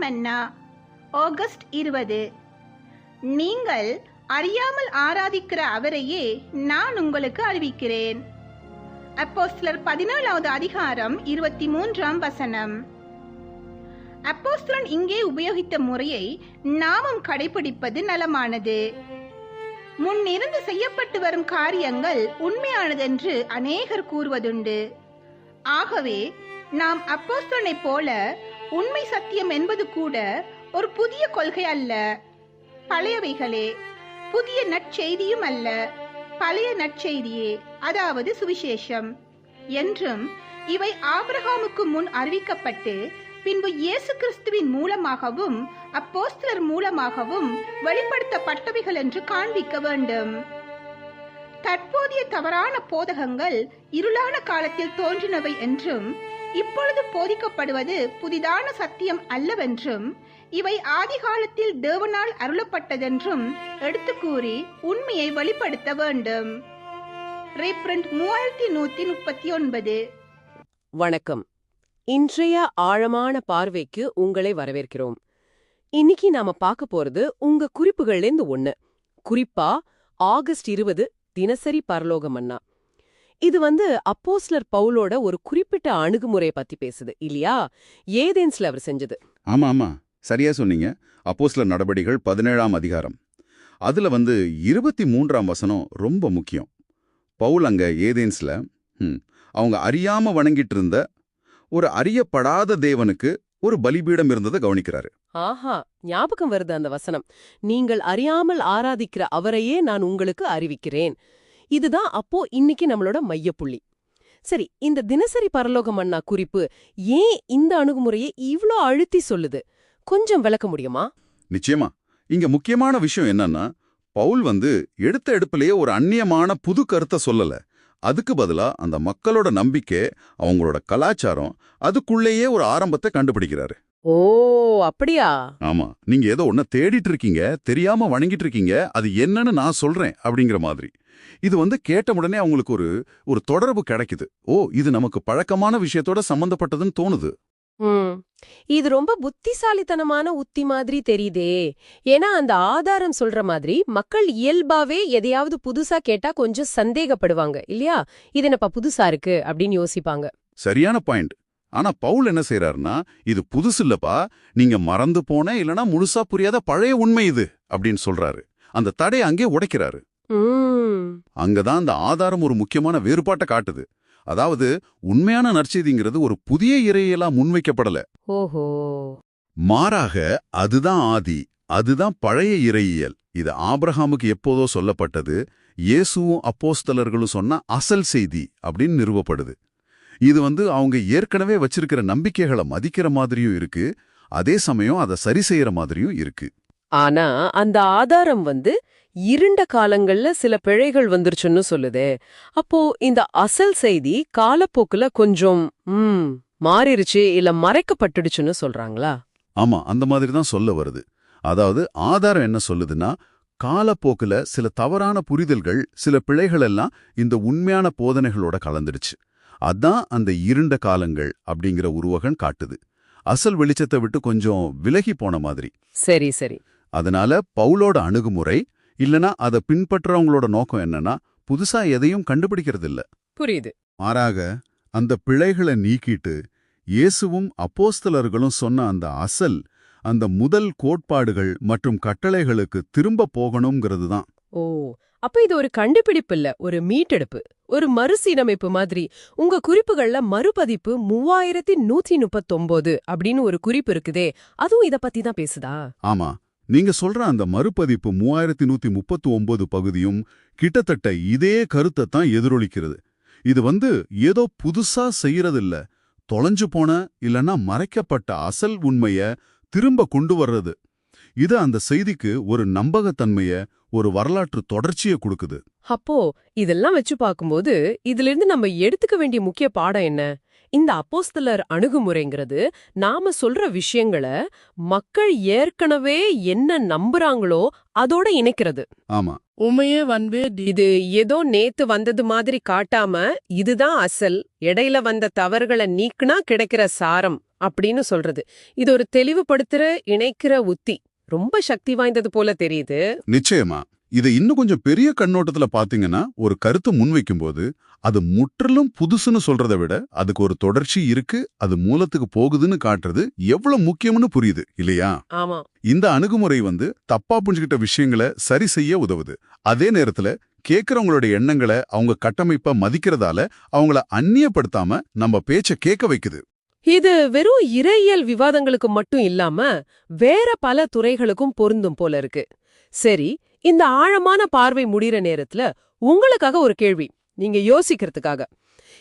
மன்னா August இருபது. நீங்கள் அறியாமல் ஆராதிக்கிற அவரையே நான் உங்களுக்கு அறிவிக்கிறேன். அப்போஸ்தலர் பதினேழாவது அதிகாரம் இருபத்தி மூன்றாம் வசனம். அப்போஸ்தலன் இங்கே உபயோகித்த முறையை நாமும் கடைபிடிப்பது நலமானது. முன்னிருந்து செய்யப்பட்டு வரும் காரியங்கள் உண்மையானதென்று அநேகர் கூறுவதுண்டு. ஆகவே நாம் அப்போஸ்தலனைப் போல உண்மை சத்தியம் என்பது கூட ஒரு புதிய கொள்கை அல்ல. பழையவைகளே புதிய நற்செய்தியும் அல்ல. பழைய நற்செய்தியே அதாவது சுவிசேஷம். என்றும் இவை ஆபிரகாமுக்கு முன் அறிவிக்கப்பட்டு பின்பு இயேசு கிறிஸ்துவின் மூலமாகவும் அப்போஸ்தலர் மூலமாகவும் வெளிப்படுத்தப்பட்டவைகள் என்று காண்பிக்க வேண்டும். தற்போதைய தவறான போதகங்கள் இருளான காலத்தில் தோன்றினவை என்றும் இப்பொழுது போதிக்கப்படுவது புதிதான சத்தியம் அல்லவென்றும் இவை ஆதிகாலத்தில் தேவனால் அருளப்பட்டதென்றும் எடுத்து கூறி உண்மையை வெளிப்படுத்த வேண்டும். ரீப்ரண்ட் மூவாயிரத்தி நூத்தி முப்பத்தி ஒன்பது வணக்கம். இன்றைய ஆழமான பார்வைக்கு உங்களை வரவேற்கிறோம். இன்னைக்கு நாம பார்க்க போறது உங்க குறிப்புகள்லேருந்து ஒண்ணு. குறிப்பா ஆகஸ்ட் இருபது தினசரி பரலோகம் அண்ணா இது வந்து அப்போஸ்லர் பவுலோட ஒரு குறிப்பிட்ட அணுகுமுறையை பத்தி பேசுது இல்லையா? ஏதேன்ஸ்ல அவர் செஞ்சது. ஆமா ஆமா. சரியா சொன்னீங்க. அப்போஸ்தலர் நடபடிகள் பதினேழாம் அதிகாரம். அதுல வந்து இருபத்தி மூன்றாம் வசனம் ரொம்ப முக்கியம். பவுல் அங்க ஏதேன்ஸ்ல அவங்க அறியாம வணங்கிட்டு இருந்த ஒரு அறியப்படாத தேவனுக்கு ஒரு பலிபீடம் இருந்ததை கவனிக்கிறாரு. ஆஹா ஞாபகம் வருது அந்த வசனம். நீங்கள் அறியாமல் ஆராதிக்கிற அவரையே நான் உங்களுக்கு அறிவிக்கிறேன். இதுதான் அப்போ இன்னைக்கு நம்மளோட மையப்புள்ளி. சரி இந்த தினசரி பரலோகம் அண்ணா குறிப்பு ஏன் இந்த அணுகுமுறையை இவ்ளோ அழுத்தி சொல்லுது? கொஞ்சம் விளக்க முடியுமா? நிச்சயமா. இங்க முக்கியமான விஷயம் என்னன்னா பவுல் வந்து எடுத்த எடுப்பிலேயே ஒரு அந்நியமான புது கருத்தை சொல்லல. அதுக்கு பதிலா அந்த மக்களோட நம்பிக்கை அவங்களோட கலாச்சாரம் அதுக்குள்ளேயே ஒரு ஆரம்பத்தை கண்டுபிடிக்கிறாரு. ஓ அப்படியா? ஆமா. நீங்க ஏதோ ஒன்ன தேடிட்டு இருக்கீங்க தெரியாம வணங்கிட்டு இருக்கீங்க அது என்னன்னு நான் சொல்றேன் அப்படிங்கிற மாதிரி. இது வந்து கேட்ட உடனே அவங்களுக்கு ஒரு ஒரு தொடர்பு கிடைக்குது. ஓ இது நமக்கு பழக்கமான விஷயத்தோட சம்பந்தப்பட்டதுன்னு தோணுது. ம். இது ரொம்ப புத்திசாலித்தனமான உத்தி மாதிரி தெரியுதே. ஏன்னா அந்த ஆதாரம் சொல்ற மாதிரி மக்கள் இயல்பாவே எதையாவது புதுசா கேட்டா கொஞ்சம் சந்தேகப்படுவாங்க. இல்லையா? இது என்னப்பா புதுசா இருக்கு? அப்படின்னு யோசிப்பாங்க. சரியான பாயிண்ட். ஆனா பவுல் என்ன செய்யறாருன்னா இது புதுசு இல்லப்பா நீங்க மறந்து போன இல்லனா முழுசா புரியாத பழைய உண்மை இது அப்படின்னு சொல்றாரு. அந்த தடையை அங்கே உடைக்கிறாரு. அங்கதான் அந்த ஆதாரம் ஒரு முக்கியமான வேறுபாட்டை காட்டுது. அதாவது உண்மையான நற்செய்திங்கிறது ஒரு புதிய இறையலா முன்வைக்கப்படல. ஓஹோ. மாறாக அதுதான் ஆதி அதுதான் பழைய இறையியல். இது ஆபிரகாமுக்கு எப்போதோ சொல்லப்பட்டது இயேசுவும் அப்போஸ்தலர்களும் சொன்ன அசல் செய்தி அப்படின்னு நிறுவப்படுது. இது வந்து அவங்க ஏற்கனவே வச்சிருக்கிற நம்பிக்கைகளை மதிக்கிற மாதிரியும் இருக்கு அதே சமயம் அதை சரி செய்யற மாதிரியும் இருக்கு. ஆனா அந்த ஆதாரம் வந்து இருண்ட காலங்கள்ல சில பிழைகள் வந்துருச்சுன்னு சொல்லுதே. அப்போ இந்த அசல் செய்தி காலப்போக்குல கொஞ்சம் ம் மாறிருச்சு இல்ல மறைக்கப்பட்டுடுச்சுன்னு சொல்றாங்களா? ஆமா அந்த மாதிரி தான் சொல்ல வருது. அதாவது ஆதாரம் என்ன சொல்லுதுன்னா காலப்போக்குல சில தவறான புரிதல்கள் சில பிழைகள் எல்லாம் இந்த உண்மையான போதனைகளோட கலந்துடுச்சு. அதான் அந்த இருண்ட காலங்கள் அப்படிங்கிற உருவகன் காட்டுது. அசல் வெளிச்சத்தை விட்டு கொஞ்சம் விலகி போன மாதிரி. சரி சரி. அதனால பவுலோட அணுகுமுறை இல்லனா அதை பின்பற்றவங்களோட நோக்கம் என்னன்னா புதுசா எதையும் கண்டுபிடிக்கிறது இல்ல புரியுது. மாறாக அந்த பிழைகளை நீக்கிட்டு இயேசுவும் அப்போஸ்தலர்களும் சொன்ன அந்த அசல் அந்த முதல் கோட்பாடுகள் மற்றும் கட்டளைகளுக்கு திரும்ப போகணுங்கிறது தான். ஓ அப்ப இது ஒரு கண்டுபிடிப்பு இல்ல ஒரு மீட்டெடுப்பு ஒரு மறுசீரமைப்பு மாதிரி. உங்க குறிப்புகள்ல மறுபதிப்பு மூவாயிரத்தி நூத்தி முப்பத்தொன்பது அப்படின்னு ஒரு குறிப்பு இருக்குதே அதுவும் இத பத்தி தான் பேசுதா? ஆமா நீங்க சொல்ற அந்த மறுபதிப்பு மூவாயிரத்தி நூத்தி முப்பத்து ஒன்பது பகுதியும் கிட்டத்தட்ட இதே கருத்தை தான் எதிரொலிக்கிறது. இது வந்து ஏதோ புதுசா செய்யறதில்ல. தொலைஞ்சு போன இல்லனா மறைக்கப்பட்ட அசல் உண்மைய திரும்ப கொண்டு வர்றது. இது அந்த செய்திக்கு ஒரு நம்பகத்தன்மைய ஒரு வரலாற்று தொடர்ச்சியை கொடுக்குது. அப்போ இதெல்லாம் வச்சு பார்க்கும்போது இதுல இருந்து நம்ம எடுத்துக்க வேண்டிய முக்கிய பாடம் என்ன? இந்த அப்போஸ்தலர் அணுகுமுறைங்கிறது நாம சொல்ற விஷயங்களை மக்கள் ஏற்கனவே என்ன நம்புறாங்களோ அதோட இணைக்கிறது. ஆமா. உமையே வன்பே இது ஏதோ நேத்து வந்தது மாதிரி காட்டாம இதுதான் அசல் இடையில வந்த தவறுகளை நீக்குனா கிடைக்கிற சாரம் அப்படின்னு சொல்றது. இது ஒரு தெளிவுபடுத்துற இணைக்கிற உத்தி. ரொம்ப சக்தி வாய்ந்தது போல தெரியுது. நிச்சயமா. இதை இன்னும் கொஞ்சம் பெரிய கண்ணோட்டத்துல பாத்தீங்கன்னா ஒரு கருத்தை முன்வைக்கும்போது அது முற்றிலும் புதுசுன்னு சொல்றதை விட அதுக்கு ஒரு தொடர்ச்சி இருக்கு அது மூலத்துக்கு போகுதுன்னு காட்டுறது எவ்வளவு முக்கியம்னு புரியுது இல்லையா? இந்த அணுகுமுறை வந்து தப்பா புரிஞ்சுக்கிட்ட விஷயங்களை சரி செய்ய உதவுது. அதே நேரத்துல கேட்கறவங்களோட எண்ணங்களை அவங்க கட்டமைப்ப மதிக்கிறதால அவங்கள அந்நியப்படுத்தாம நம்ம பேச்ச கேட்க வைக்குது. இது வெறும் இறையியல் விவாதங்களுக்கு மட்டும் இல்லாம வேற பல துறைகளுக்கும் பொருந்தும் போல இருக்கு. சரி இந்த ஆழமான பார்வை முடிகிற நேரத்துல உங்களுக்காக ஒரு கேள்வி நீங்க யோசிக்கிறதுக்காக.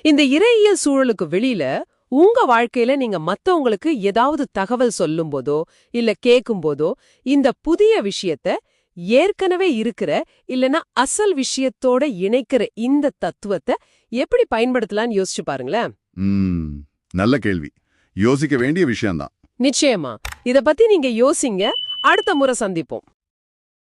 இந்த இறையியல் சூழலுக்கு வெளியில உங்க வாழ்க்கையில நீங்க மத்தவங்களுக்கு ஏதாவது தகவல் சொல்லும் போதோ இல்ல கேட்கும் போதோ இந்த புதிய விஷயத்த ஏற்கனவே இருக்கிற இல்லனா அசல் விஷயத்தோட இணைக்கிற இந்த தத்துவத்தை எப்படி பயன்படுத்தலாம்னு யோசிச்சு பாருங்களேன். நல்ல கேள்வி. யோசிக்க வேண்டிய விஷயம்தான். நிச்சயமா. இத பத்தி நீங்க யோசிங்க. அடுத்த முறை சந்திப்போம்.